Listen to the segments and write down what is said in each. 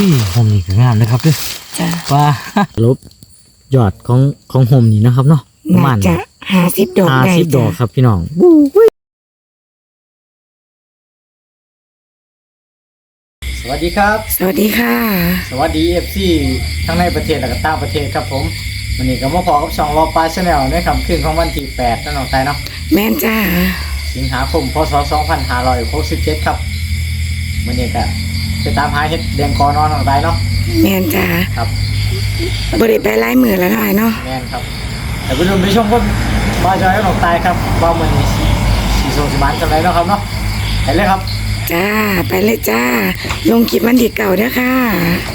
นี่ผมนี่ก็งามนะครับเด้อจ้ะว่าลบยอดของของผมนี่นะครับเนาะประมาน่าณจะหาสิบดอกห้าได้สิบดจ้ะอกครับพี่น้องสวัสดีครับ สวัสดีค่ะ สวัสดีเอฟซีทั้งในประเทศและก็ต่างประเทศครับผมวันนี้ก็มาพอกับช่องรอปลาชาแนลในค่ำคืนของวันที่8นั่นน้องไทยเนาะแม่นจ้าสิงหาคมพศ2567ครับ วันนี้ก็ไปตามหาเห็ดแดงกอนอนน้องไทยเนาะแม่นจ้าครับบริไปไล่มือแล้วหน่อยเนาะแม่นครับ แต่ไปดูไปชมก็บาจอยกับน้องไทยครับว่ามันนี้สีสีโซสมานจังไรเนาะครับเนาะไปเลยครับ จ้า ไปเลยจ้า ลงคลิปมันดีเก่าเด้อค่ะ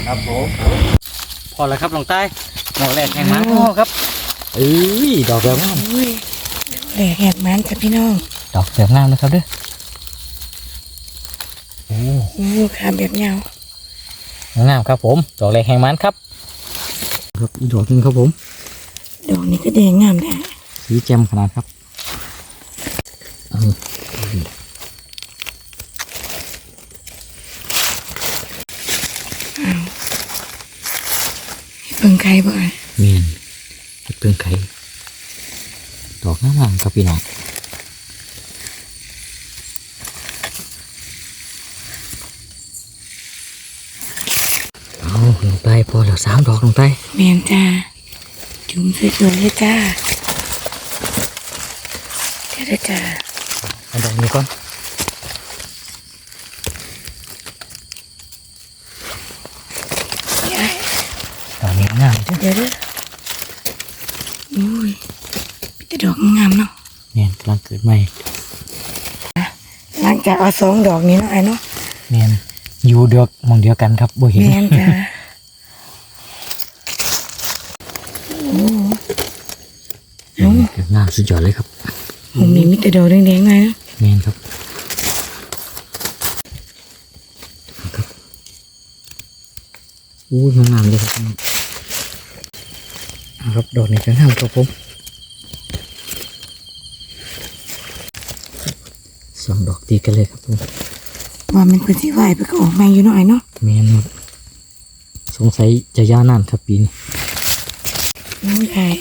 ครับผมพอแล้วครับน้องไทยดอกแรกแห่งมันครับเอ้ยดอกแบบงามโอ้ยแหลกแหกมันจ้ะพี่น้อง ดอกแบบงามนะครับเด้อ โอ้โอ้ขาแบบยาวงามครับผมดอกแรกแห่งมันครับ ครับอีกดอกหนึงครับผม ดอกนี้ก็แดงงามแท้สีแจ่มขนาดครับเอาเพิ่งใครบ่อยเมียนเห็ดเตืองไข่ดอกงามๆครับพี่น้องเอาลงใต้พอแล้ว สามดอกลงใต้แม่นจ้า จุ่มสวยๆเลยจ้าเดี๋ยวเด้อจ้าเอาดอกนี้ก่อนยายดอกนี้งามจ้ะเดี๋ยวเด้อโอ้ยมีแต่ดอกงามๆเนาะเมียนกำลังเกิดใหม่หลังจากเอาสองดอกนี้เนาะไอ้เนาะเมียนอยู่เดียวมองเดียวกันครับบ่เห็นแม่นจ้าโอ้ เมียนเกิดงาม สุดยอดเลยครับผมมีมิตรดอกแดงๆไงนะเมียนครับครับอู้ยงามเลยครับเอาครับดอกนี้ก็งามครับผมสองดอกตีกันเลยครับผมว่ามันควรสิไหวไปก็ออกมาอยู่เนาะไอ้เนาะเมียนหมดสงสัยจะยาวนานครับปีนี้น้องชาย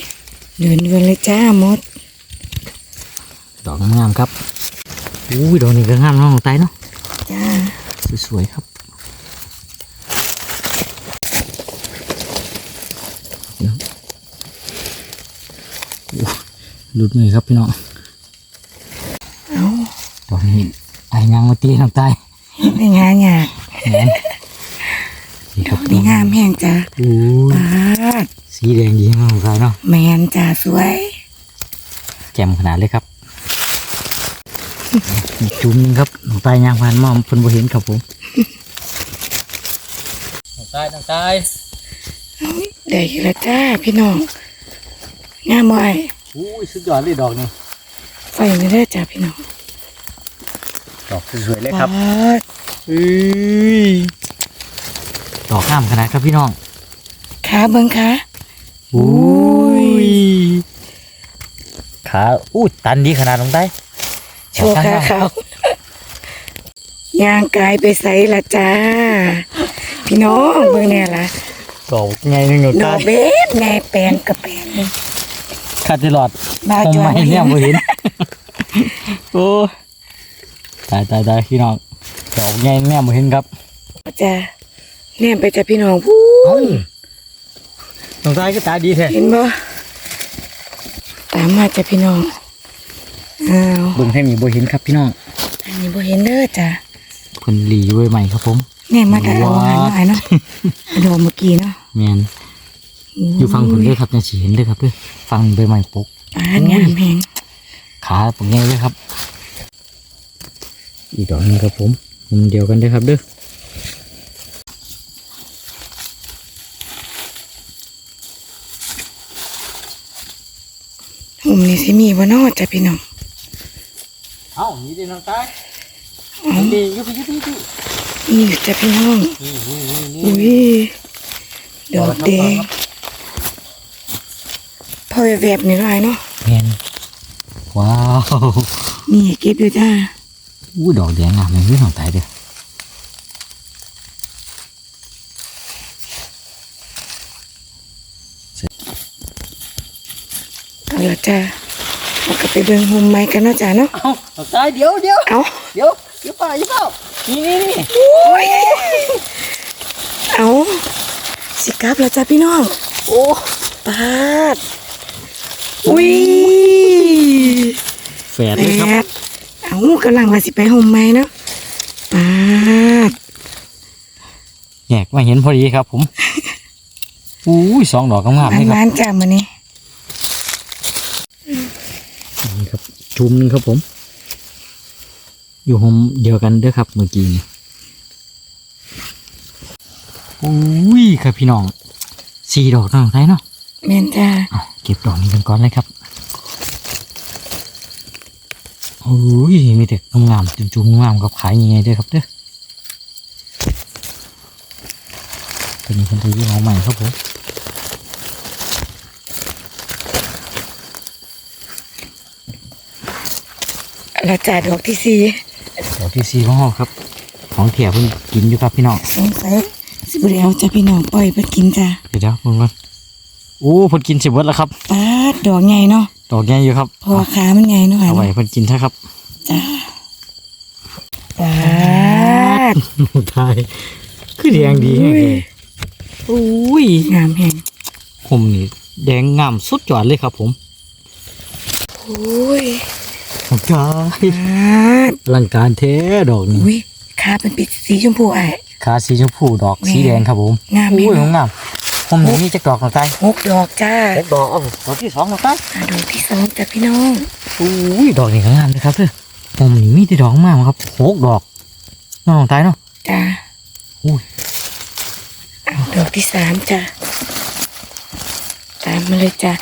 เดินเดินเลยจ้ามด ดอกงามๆครับอู้ยดอกนี้ก็งามเน้องตายเนาะจ้าสวยๆครับพี่น้องโอ้หลุดมือครับพี่น้องเอาดอกนี้ไอ้ยางมาตีน้ำตายในงานเนี่ยแหม นี่ครับดีงามแห้งจ้าโอ้ยปาดสีแดงดีมากของใครเนาะแมนจ้าสวย แจ่มขนาดเลยครับอีกจุ่มหนึงครับน้องตายยางพันมอมเพิ่นบ่เห็นครับผมน้องตายน้องตายเอาได้อีกแล้วจ้าพี่น้องงามบ่ไอ้อู้ยสุดยอดเลยดอกนี่ไฟไม่ได้อจ้าพี่น้องดอกสวยๆเลยครับปาดอุ้ย ดอกงามขนาดครับพี่น้องขาเบิ่งขาอุ้ยขาอู้ตันดีขนาดลงได้โชว์ขาเขาย่างกายไปใส่ละจ้า พี่น้องเบิ่งแน่ล่ะดอกไงนึงหนูดตาอกเบ็ดแม่แปลนกับแปลนขาดตลอดบ้าผมจอไม่ยเนี่ยบ่เห็นโอ้ยตายตายตายพี่น้องดอกไงเนี่ยบ่เห็นครับจ้า เนี่ยไปจ้าพี่น้องพูเอ้าน้องตายก็ตาดีแท้เห็นบ่ตามมาจ้าพี่น้องอ้าวเบิ่งให้มีบ่เห็นครับพี่น้องอันนี้บ่เห็นเด้อจ้าเพิ่นหลีไว้ใหม่ครับผมเนี่ยมาแต่เอาว้าหาหน่อยเนาะดอกเมื่อกี้เนาะแม่นอยู่ฟังผลเลยครับจังสิเห็นเลยครับเด้อฟังใบไม้ปกอ่านงามแหงขาปกแง่เลยครับ อีกดอกหนึงครับผมมุมเดียวกันเด้อครับเด้อ สิมีบ่นอจ้ะพี่น้องเอ้านี่ดิน้องตายนี่ยุบยุบยุบนี่จ้ะพี่น้องอุ้ยดอกแดงพอแวบๆนี่ลายเนาะแม่นว้าวนี่เก็บอยู่จ้าอู้ดอกแดงงามเลยพี่น้องตายเด้อเอาละจ้า เราก็ไปเบิ่งโฮมไม้กันเนาะจ้าเนาะเอ้าน้องตายเดี๋ยวเดี๋ยวเอาเดี๋ยวเดี๋ยวป่าอย่าเปล่านี่นี่นี่โอ้ยเอาสิกลับแล้วจ้าพี่น้องโอ้ปาดอุ้ยแฝดเลยครับแปดเอากำลังว่าสิไปโฮมไม้เนาะปาดแยกมาเห็นพอดีครับผม อุ้ยสองดอกงามๆเลยครับนานๆจ้ามื้อนี้ นี่ ครับชุมหนึงครับผม อยู่โฮมเดียวกันเด้อครับเมื่อกี้นี่อุ้ยครับพี่น้องสี่ดอกน้องไทยเนาะแม่นจ้าเอาเก็บดอกนี้กันก่อนเลยครับโอ้ยมีแต่งามๆจุ่มๆงามกับขายยังไงด้วยครับเด้อตัวนี้เป็นตัวยี่ห้อใหม่ครับผม แล้วจ้าดอกที่สี่ดอกที่สี่ของห้องครับ ของเถี่ยเพิ่งกินอยู่ครับพี่น้องสงสัยสิบ่ได้เอาจ้าพี่น้องปล่อยเพิ่นกินจ้าเดี๋ยวเดี๋ยวมึงก่อนโอ้เพิ่นกินสิเบิดแล้วครับปาดดอกใหญ่เนาะดอกใหญ่อยู่ครับเพราะว่าขามันใหญ่เนาะเอาไว้เนาะเพิ่นกินเถอะครับจ้าปาดทายคือแดงดีแฮะเลยอุ้ยงามแฮงผมนี่แดงงามสุดยอดเลยครับผมโอ้ย โอ้ยปาดอลังการแท้ดอกนี้อุ้ยขาเป็นปิดสีชมพูอะขาสีชมพูดอกสีแดงครับผมงามแฮอุ้ยงงามผมนี่มีจักดอกน้องไก่หกดอกจ้าหกดอกเอ้าดอกที่สองน้องไก่อะดอกที่สองจ้ะพี่น้องอุ้ยดอกนี่ก็งามเลยครับเด้อผมนี่มีแต่ดอกงามครับหกดอกน้องไก่เนาะจ้าอุ้ยอะดอกที่สามจ้าตามมาเลยจ้า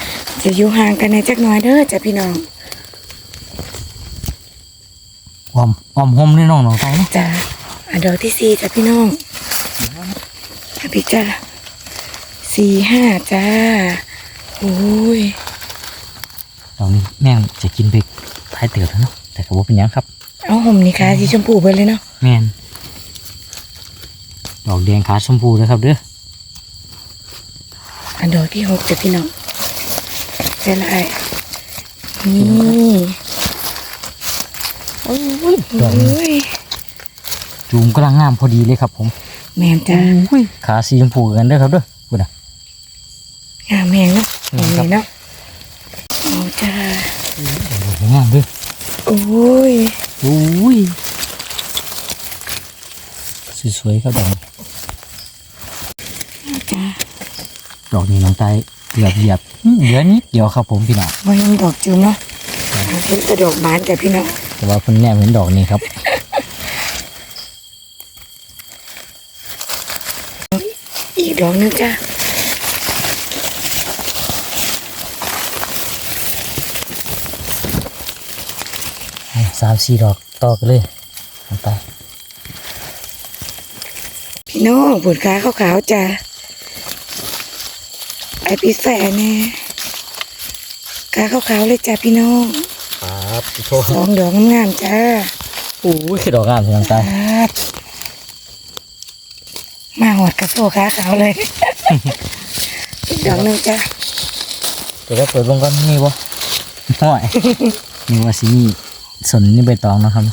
จะอยู่ห่างกันในจักหน่อยเด้อจ้ะพี่น้อง ออมออมหอมเลยน้องน้องไก่เนาะจ้าอะดอกที่สี่จ้ะพี่น้องอะพี่จ้าสี่ห้าจ้าโอ้ยดอกนี้แม่งจะกินไปท้ายเตือแล้วเนาะแต่ก็บ่เป็นหยังครับเอาห่มนี่ค่ะสีชมพูไปเลยเนาะแม่นดอกแดงขาชมพูเลยครับเด้ออันดอกที่หกจ้ะพี่น้องเจละไอนี่ โอ้ยดอกนี้โอ้ยจูมกำลังงามพอดีเลยครับ ผม แม่นจ้าอุ้ยขาสีชมพูกันเด้อครับเด้อคุณอะงามแหงเนาะอืเห็มนครับเลยเนาะโอ้จ้าดอกงามเด้อโอ้ยอุ้ยสวยๆครับดอกนี้โอ้จ้าดอกนี้น้องไตเหยียบเหยียบอื้อเหลือนิดเดียวครับผมพี่น้องวันนี้ดอกจูมเนาะเห็นแต่ดอกบานแต่พี่น้อง แต่ว่าเพิ่นแนมเห็นดอกนี้ครับอีกดอกหนึงจ้าสามสี่ดอกต่อกันเลยน้องไตพี่น้องผุดขาขาวๆจ้าไอปีแฝดแน่ขาขาวๆเลยจ้าพี่น้อง ครับโชสองดอกงามๆจ้าอุ้ยคือดอกงามสิน้องไตครับมาหอดกระโซขาขาวเลยอีกดอกหนึงจ้าเดี๋ยวก็เปิดลงก่อนมีบ่ห่วยมีว่าสิมีสนนี่ใบตองนะครับ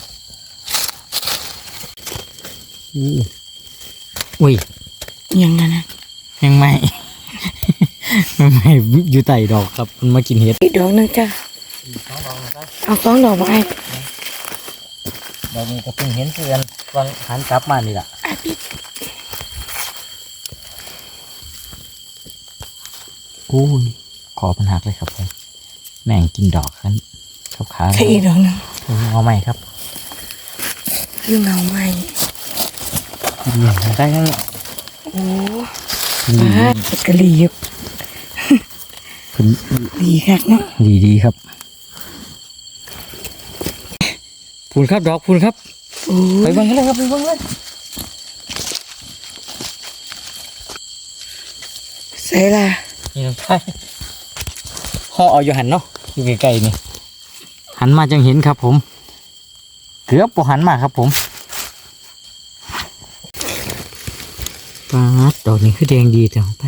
อุ้ยอุ้ยยังไงนะยังไม่ยังไม่อยู่ใต้ดอกครับมันมากินเห็ดอีกดอกหนึงจ้า เอาสองดอกมาไอ้ดอกนี้ก็เพิ่งเห็นเพื่อนวันหันกลับมานี่แหละไอ้ปิดอุ้ยขอปัญหักเลยครับผมแม่งกินดอกกันครับขาใช่อีกดอกหนึงเอาใหม่ครับยุ่งเงาไหมเหลี่ยมได้ยังโอ้ดีป้าดกะหรี่อยู่คุณหลีคักเนาะ ดีดีครับ พูนครับดอกพูนครับโอ้ไปยเบังกันเลยครับไปเบังเลยใส่ละนี่น้องไทยห่อเอาอยู่หันเนาะอยู่ใกล้ๆนี่หันมาจังเห็นครับ ผม เกือบปหันมาครับ ผมปาดดอกนี้คือแดงดีจังไป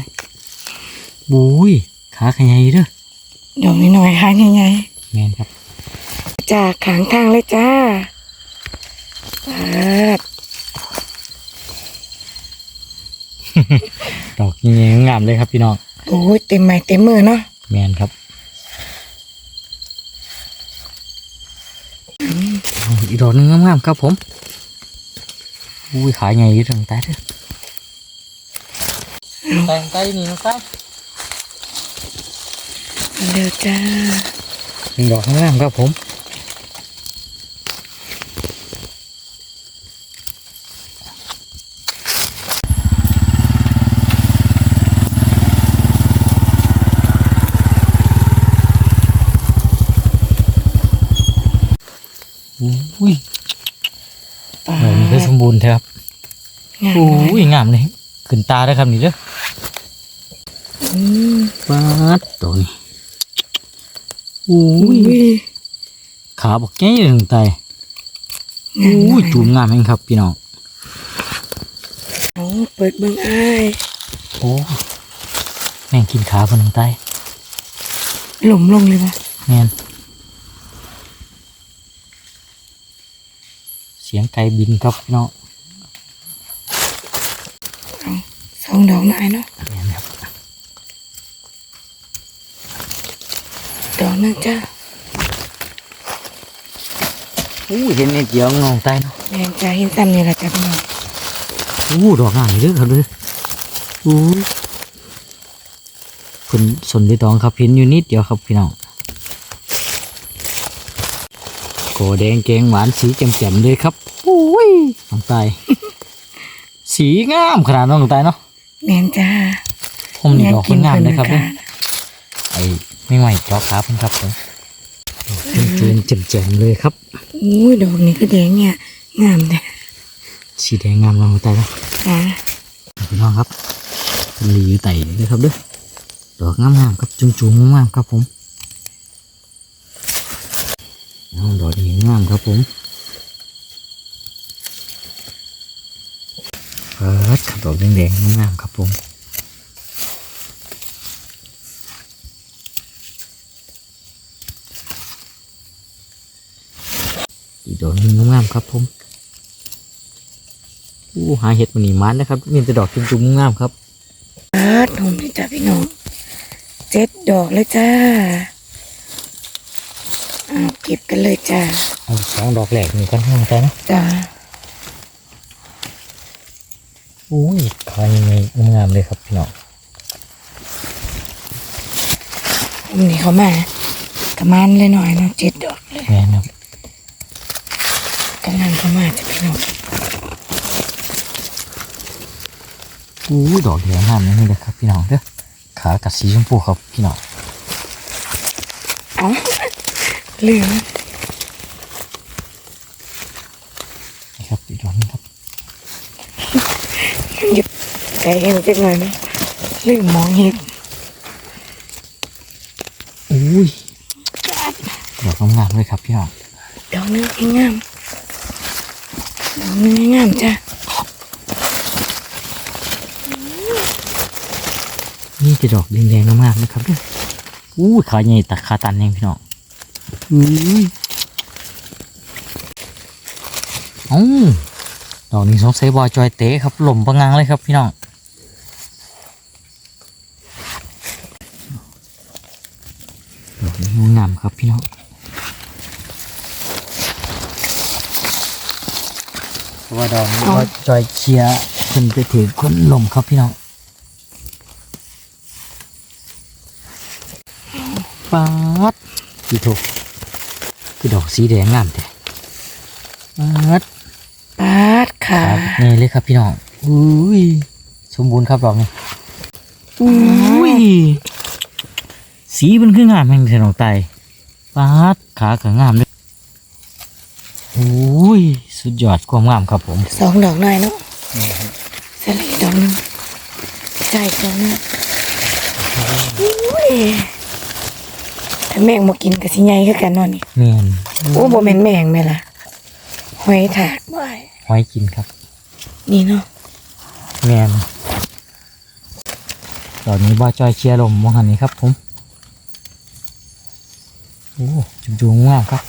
บุ้ยขาขยายเด้อดอกน้อยๆค่ะใหญ่แมนครับๆ จากขางทางเลยจ้าปาดดอกยังงามเลยครับพี่น้องโอ้ยเต็มไม้เต็มมือเนาะแมนครับอีกดอกหนึงงามๆครับผมอุ้ยขายไงอยู่ทางใต้เด้อใต้ใต้นี่น้องใต้เดี๋ยวจ้าหนึ่งดอกงามครับผม อุ้ย ปา ดอกนี้คือ ด สมบูรณ์ครับ งามอุ้ยงามเลยขึ้นตาได้อครับนี่เด้ออืมปาดดอกนี้อุ้อุ้ยยขาบอกแก่ถึงไตงามอุ้ยหน่จูมงามเองครับพี่น้องเอาเปิดเบิ่งอ้ายโอ้แม่งกินขาคนทางใต้หล่มลงเลยปะแม่นเสียงไก่บินครับพี่น้อง เอาส องดอกน้อยเนาะแม่นครับดอกหนึงจ้าอู้เห็นไอ้เจียวงองใต้เนาะแมงจ้าเห็นซ้ำนี่แหละจ้าพี่น้องอู้ดอกงามนี่เด้อครับเด้ออู้คนสนที่ตองครับเห็นอยู่นิดเดียวครับพี่น้องโกแดงแกงหวานสีแจ่มๆเลยครับอุ้ยน้องใต้สีงามขนาดน้องใต้เนาะ แมงจ้าผมนี่ดอกคนงามเลยครับพิ่เนี่ยไอ้ไม่ไหวจอขาเพิ่นครับผมจูนๆแจ่มๆเลยครับอุ้ยดอกนี้ก็แดงเนี่ยงามเลยสีแดงงามน้องใต้เนาะจ้าพี่น้องครับเป็นหลีอยู่ไต่เลยครับเด้อดอกงามๆครับจุ่มๆงามๆครับผมเอาดอกนี้งามครับผม เปิดครับดอกแดงๆงามๆครับผมอีกดอกหนึงงามๆครับผมอู้หาเห็ดมันนี่มันนะครับมีแต่ดอกจุ่มๆงามๆครับปาดหอมเลยจ้าพี่น้องเจ็ดดอกเลยจ้าเอาเก็บกันเลยจ้าเอาสองดอกแหลกนี่ก่อนห้องใจนะจ้า อุ้ยคอยยังไงงามเลยครับพี่น้องผมนี่เขามากระมันเลยหน่อยเนาะเจ็ดดอกเลยแม่นครับกำลังเขามาจ้าพี่น้องอุ้ยดอกแดงงามนี่เลยครับพี่น้องเด้อขากัดสีชมพูครับพี่น้องเอาเหลือง นี่ครับอีกดอกนึงครับ หยิบ ไก่เอ็นจักหน่อยนะลืมมองเห็ดอุ้ยดอกงามๆเลยครับพี่น้องดอกนึงให้งามดอกนึงให้งามจ้านี่จะดอกแดงๆงามๆนะครับเด้ออุ้ยขาใหญ่ตัดขาตันเองพี่น้องอุ้ยเอ้าดอกนี้สงสัยบอยจอยเตะครับหล่มประงังเลยครับพี่น้อง ดอก นี้งามครับพี่น้องเพราะว่าดอกนี้ว่าจอยเชียร์ขึ้นไปถือคนลมครับพี่น้องป๊าดพี่โถคือดอกสีแดงงามแต่ป๊าดปาดขาครับนี่เลยครับพี่น้องอุ้ยสมบูรณ์ครับดอกนี้อุ้ย สีมันคืองามแห่งเทนองไตป๊าดขาก็งามเลยอุ้ย สุดยอดความงามครับผมสองดอกหน่อยเนาะสลัดดอกนึงใช่ดอกนึงอุ้ยถ้าแมงมากินกับสิใหญ่คือกันเนาะนี่เมียนโอ้บ่แม่นแมงแม่ล่ะหอยถากบ่ายหอยกินครับ นี่เนาะเมียนตอนนี้บ้าจอยเชียร์ลมมองหันนี้ครับผม โอ้จุ่มจุ่มมากครับ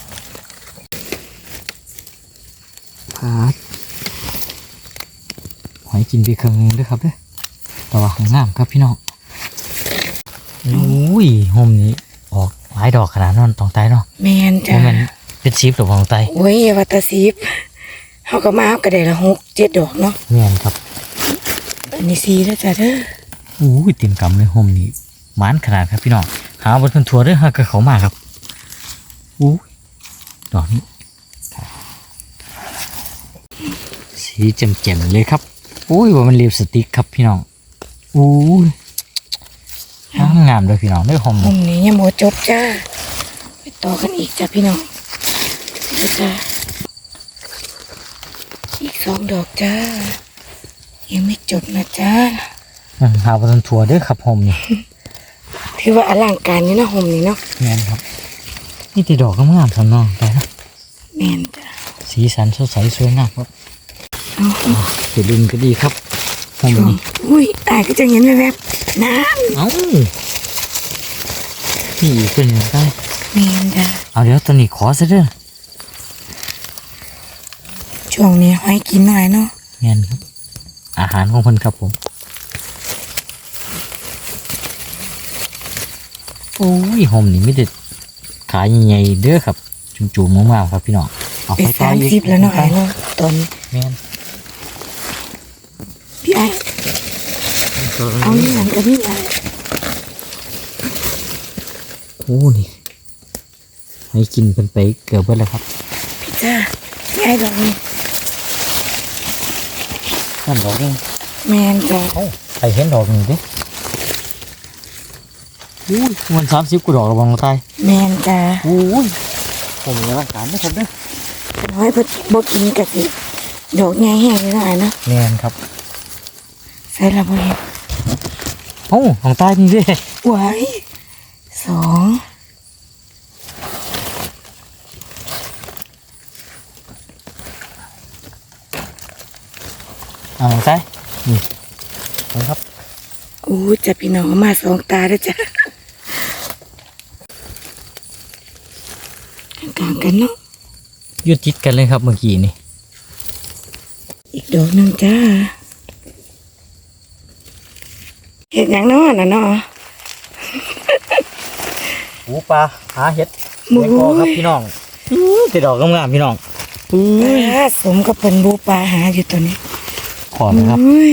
พาดหอยกินไปครึ่งหนึงด้วยครับเด้อแต่ว่าของน้ำครับพี่น้องโอ้ยโฮมนี้ออกหลายดอกขนาดนั้นต้องตายเนาะแมนเพจ้าราะมันเป็นซีฟหรือของตายโอ้ยอย่าวัตาซีฟเขาก็มาเอากระเดละหกเจ็ดดอกเนาะเงี้ยครับอันนี้ซีแล้วจ้าเด้อโอ้ยเต็มกำเลยโฮมนี้หมานขนาดครับพี่น้องหาบนทันทัวร์เด้วยหากระเขามาครับโอ้ยดอกนี้สีแจ่มๆเลยครับโอ้ยว่ามันเลียบสติ๊กครับพี่น้องโอ้ยงามงามเลยพี่น้องได้หอมมุมนี้ยังโมจบจ้าไปต่อกันอีกจ้าพี่น้องเด้อจ้าอีกสองดอกจ้ายังไม่จบนะจ้าหาบนทันทัวร์เด้วยครับหอมนี่ถือว่าอลังการนี่เนาะห่มนี่เนาะแม่นครับ นี่ตีดอกงามๆสำนองไปนะแม่นจ้าสีสันสดใสสวยงามครับเอาเห็ดลินก็ดีครับหอมนี่อุ้ยตายก็จะเห็นแวบๆน้เอ้านี่อีกเป็นยังไงำแม่นจ้าเอาเดี๋ยวตัวนี้ขอซะเด้อช่วงนี้หอยกินหน่อยเนาะแม่นครับ อาหารของเพิ่นครับผมโอ้ยหอมนี่ไม่ได้ ขายใหญ่ๆเด้อครับ จุ่มๆมากๆครับพี่น้องเอาไปไปต่อสามอีกสิบแล้วเนาะไอ้เนาะตอนแม่นพี่ไอ้เอานี่หลังกับพี่ไอ้โอ้นี่ให้กินเป็นไปเกือบเบิดแล้วครับพี่จ้าพี่ไอ้ดอกนี้นั่นดอกนึงแมนจ้าเอ้าใครเห็นดอกหนึ่งดิ อุ้ยมันสามสิบกว่าดอกระวังตายแมนจ้าอุ้ยผมยังรักษาไม่ครบเด้อหอยเพิ่นบ่กินกะสิดอกใหญ่แห้งเลยเนาะไอ้เนาะแม่นครับใส่ละบ่เห็นเอ้าของตายนี่เด้หวายสองเอาของตายนี่นะครับอู้จะพี่น้องเอามาสองตาแล้วจ้ะ กลางๆกันเนาะอยุดติดกันเลยครับเมื่อกี้นี่ อีกดอกหนึ่งจ้าเห็ดหยังเนาะน่ะเนาะหูปลาหาเห็ดหมูแมงกอครับพี่น้องติดดอกงามๆพี่น้องอุ้ปยลาสมกับเป็นบูปลาหาอยู่ตัวนี้ ขอนะครับอุ้ย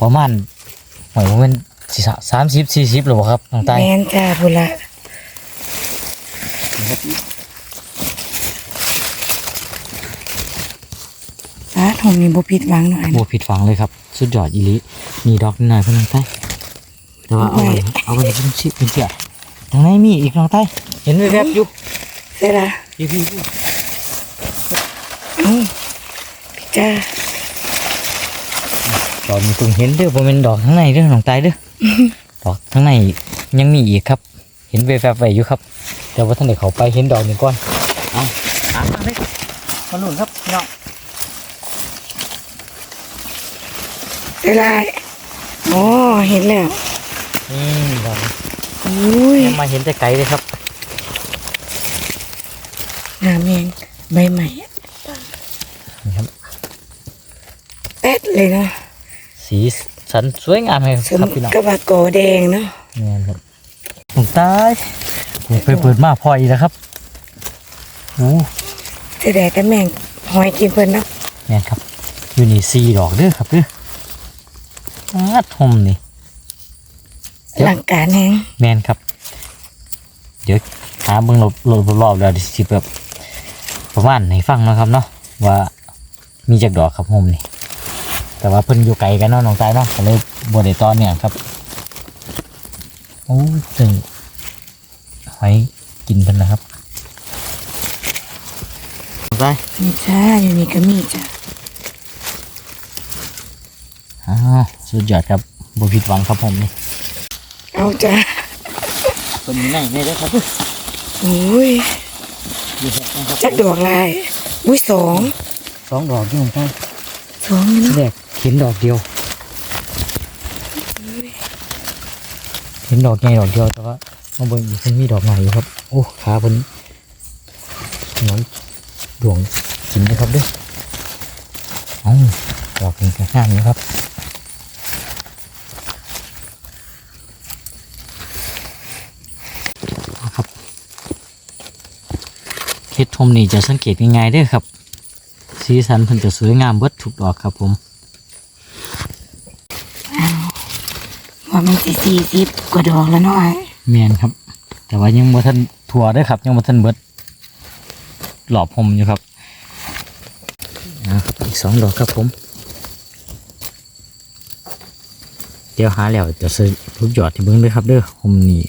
ประมาณหอยมันสี่สามสิบสี่สิบหรือเปล่าครับน้องตายแมนจ้าบุละ ปลาทองนี่บ่ผิดหวังหน่อยบนะผิดฝังเลยครับ สุดยอดอีหลินี่ดอกนิดหน่อยเพื่อนน้องใต้แต่ว่าเอาไปเอาไปเป็นชิ้เป็นเสียทางไหนมีอีกน้องใต้เห็นแวบๆอยู่เสร็จละพี่พี่เอ้าพี่จ้าดอกนี้ตรงเห็นเด้อผมเป็นดอกข้างในเด้อน้องใต้เด้อดอกข้างในยังมีอีกครับ เห็นแวบๆไว้อยู่ครับแต่ว่าท่านเด็กเขาไปเห็นดอกหนี้ก่อนเอาหามาเลยมาหนุนครับพี่น้อง เสร็จละอ๋อเห็นแล้วนี่ดอกนี้อุ้ยยังมาเห็นแต่ไกลเลยครับงามเองใบใหม่อะนี่ครับแป๊ดเลยเนาะสีสันสวยงามเลยสคมรับพี่น้องกับว่าโกแดงเนาะนี่ครับผมตายผมไปเปิดมาพออีกแล้วครับโอ้เสียดายแต่แม่งหอยกินเพิ่นเนาะแม่นครับอยู่นี่สี่ดอกเด้อครับเด้อ อาทมนี่หลังการแฮงแมนครับ เดี๋ยวหาเบิ่งรอบรอบรอบแล้วสิแบบประมาณให้ฟังเนาะครับเนาะว่ามีจากดอกครับผมนี่แต่ว่าเพิ่นอยู่ไกลกันเนาะน้องตายเนาะก็เลยบ่ได้ตอนเนี่ยครับโอ้ตึงหอยกินเพิ่นนะครับน้องตายนี่จ้าอยู่นี่ก็มีจ้าอ้าว สุดยอดครับบ่ผิดหวังครับผมนี่เอาจ้าเพิ่นอยู่ไหนนี่เด้อครับโอ้ยอยู่เฮ็ดนะครับจักดอกลายอุ้ยสองสองดอกที่น้องตายสองนี่เนาะแรกเห็นดอกเดียว เห็นดอกใหญ่ดอกเดียวแต่ว่ามาเบิ่งอีกเพิ่นมีดอกใหม่อยู่ครับ โอ้ขาเพิ่นนอนดวงกินนะครับเด้อเอ้าดอกนี้ก็งามอยู่ครับเอาครับเฮ็ดช มนี่จะสังเกตง่ายๆเด้อครับ สีสันเพิ่นจะสวยงามเบิดทุกดอกครับผมว่ามันสิสี่สิบกว่าดอกแล้วเนาะไอ้แมนครับ แต่ว่ายังบ่ทันถั่วเด้วยครับ ยังบ่ทันเบิดหลอบผมอยู่ครับนะครับอีกสองดอกครับผม เดี๋ยวหาแล้วจะซื้อลูกหยอดที่เบิ้งด้วยครับเด้อผมนี่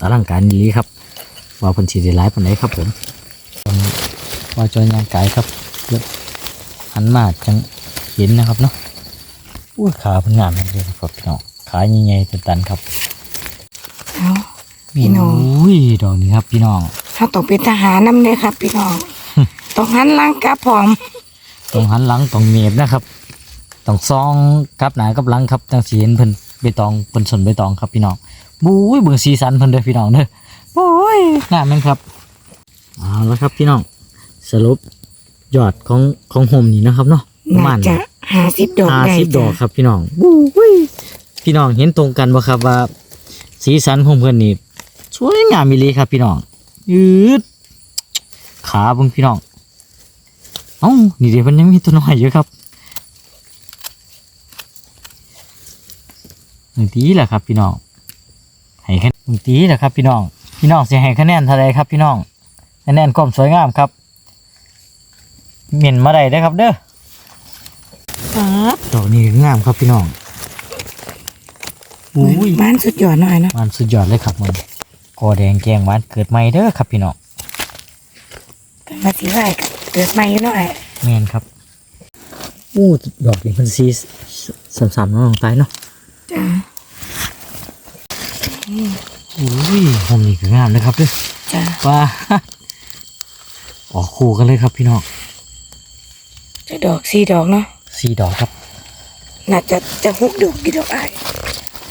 อลังการดีครับว่าเพิ่นสิได้หลายปานใดครับผมตอนนี้ ว่าจอยยางกายครับเดี๋ยวหันมาจังเห็นนะครับเนาะอุ้ยขาเพิ่นงามมากเลยครับพี่น้องขาใหญ่ๆตันๆครับเอาพี่น้องอุ้ยดอกนี้ครับพี่น้องเขาต้องเป็นทหารนำเลยครับ พี่น้องต้องหันหลังกลับพร้อมต้องหันหลังต้องเมียบนะครับต้องซองกลับหน้ากับหลังครับจังสีเห็นเพิ่นใบตองเพิ่นสนใบตองครับพี่น้องบุ้ยเบิ่งสีสันเพิ่นเด้อพี่น้องเด้อโอ้ยงามแม่นครับเอาแล้วครับพี่น้อง สรุปยอดของของโฮมนี่นะครับเนาะประน่ามาณจะห้าสิบดอกห้าได้สิบดจ้ะอกครับพี่น้องบุ้ยพี่น้องเห็นตรงกันบ่ครับว่า สีสันของเพิ่นนี่สวยงามอีหลีครับพี่น้องยืดขาเบิ่งพี่น้องเอ้านี่เดี๋ยวมันยังมีตัวน้อยอยู่ครับหนึ่งตีแหละครับ พี่น้องให้คะแนนหนึ่งตีแหละครับ พี่น้องพี่น้องเสียให้คะแนนเท่าไรครับ พี่น้องคะแนนความสวยงามครับ เหม็นมาได้ได้อครับ เด้อครับดอกนี้งามครับพี่น้องอุ้ยบ้านสุดยอดหน่อยเนาะมันสุดยอดเลยครับมันกอแดงแกงหวานเกิดใหม่เด้อครับพี่น้องเป็นมาสิไหวกับเกิดใหม่อยู่เนาะไอ้แมนครับอู้ดอกนี้มันสีสามๆน้องตายเนาะจ้าอุ้ยผมนี่ก็งามเลยครับเด้วยจ้าว้าออกคู่กันเลยครับพี่น้อง จะดอกสี่ดอกเนาะสี่ดอกครับ น่าจะจะหกดอกกี่ดอกไอ้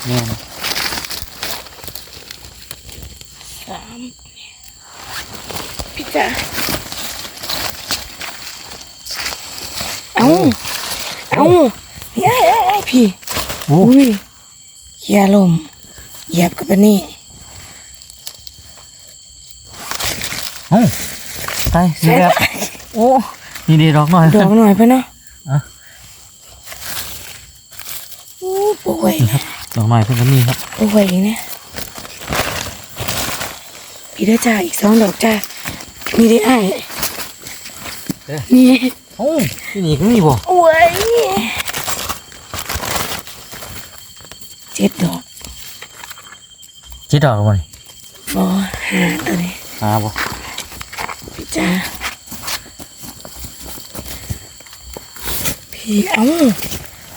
แม่นสามพี่จ้าเอาเอานี่ไอ้ไอ้ไอ้พี่โอ้อุ้ยเขียลมเหยียบกับอันนี่เอ้าตายสีแบบโอ้ นี่ดีดอกหน่อยดอกหน่อยเพื่อนเนาะอะโอ้ป่วยนี่ครับดอกหน่อยเพิ่นก็มีครับป่วยเนี่ยพี่เด้อจ้าอีกสองดอกจ้านี่ได้ไอ้นี่โอ้ที่นี่ก็มีบ่โอ้ยเจ็ดดอกจีดอกแล้วบ่นี่บอหาตัวนี้หาบ่พี่จ้า เอ้า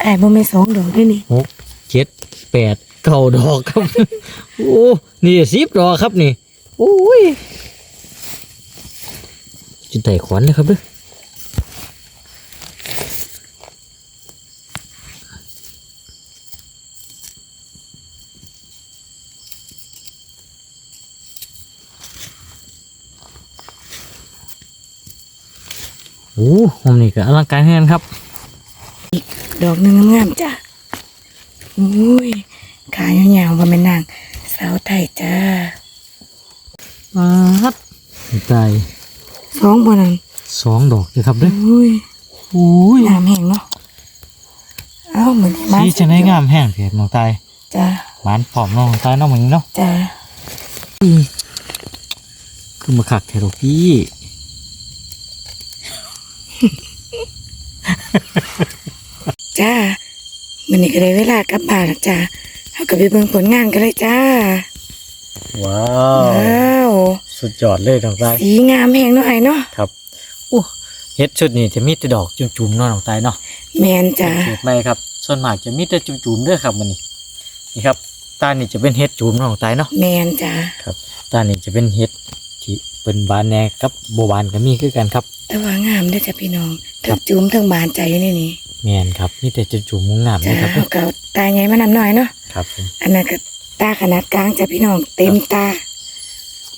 ไอ้บ่ไม่นสองดอกด้วยนี่หกเจ็ดแปดเก้าดอกครับ โอ้นี่สิบดอกครับนี่โอ้ยจุดไต่ขวัญเลยครับเด้อโอ้ผมนี่ก็อลังการเฮือนครับ ดอกหนึ่งงามๆจ้าอุ้ยขายาวๆว่าแม่นางสาวไทยจ้าครับตายสองบนนั้นสองดอกเลยครับเด้ออุ้ยอุ้ยงามแห้งเนาะเอ้าเหมือนบ้านสีจะได้งามแห้งเพียรน้องตายจ้าหวานผอมน้องตายเน้องเหมือนนี้เนาะจ้าคือมาขักเทโรพี่ จ้ามันนี่ก็ได้เวลากลับบ้านแล้วจ้าเอากลับไปเบิ่งผลงานกันเลยจ้า ว้าว้าว สุดยอดเลยน้องตายสีงามแห้งเนาะไอ้เนาะครับอู้เฮ็ดชุดนี้จะมีแต่ดอกจุ่มๆเนาะน้องตายเนาะแมนจ้าเฮ็ดไม่ครับ ส่วนมากจะมีแต่จุ่มๆเด้อครับมันนี่นี่ครับตานี่จะเป็นเฮ็ดจุ่มเนาะน้องตายเนาะแมนจ้าครับตานี่จะเป็นเฮ็ดที่เป็นบานแหน่กับโบบานก็มีคือกันครับ แต่ว่างามเด้อจ้าพี่น้องครัทั้บงจุ้มทั้งบานใจอยู่ในนี้ แม่นครับนี่แต่จุ่มๆงามๆจ้านะครับเอาเก่าตาใหญ่มานำหน่อยเนาะครับผมอันนั้นก็ตาขนาดกลางจ้าพี่น้องเต็มตา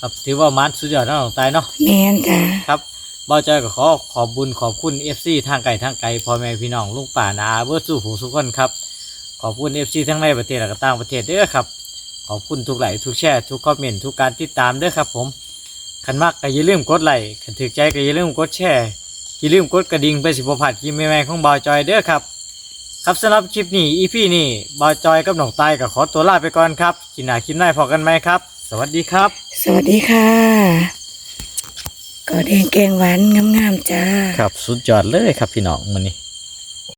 ครับถือว่ามันสุดยอดเนาะน้องตายเนาะแมนจ้าครับบ่าวจอยก็ขอขอบบุญขอบคุณ FC ทางไกลทางไกลพ่อแม่พี่น้องลุงป่านาอาเบิร์ดสู้ผู้สุกคนครับขอบคุณ FC ทั้งในประเทศและก็ต่างประเทศเด้อครับ ขอบคุณทุกไลค์ทุกแชร์ทุกคอมเมนต์ทุกการติดตามเด้อครับ ผมคันมากก็อย่าลืมกดไลค์คันถึกใจก็อย่าลืมกดแชร์ อย่าลืมกดกระดิ่งเพื่อสิบ่พลาดคลิปใหม่ๆของบ่าวจอยเด้อครับ ครับสำหรับคลิปนี้ EP นี้บ่าวจอยกับน้องตายก็ขอตัวลาไปก่อนครับกินหน้าคลิปหน้าพอกันไหมครับ สวัสดีครับ สวัสดีค่ะก็แดงแกงหวานงามๆจ้า ครับสุดยอดเลยครับพี่น้องมื้อนี้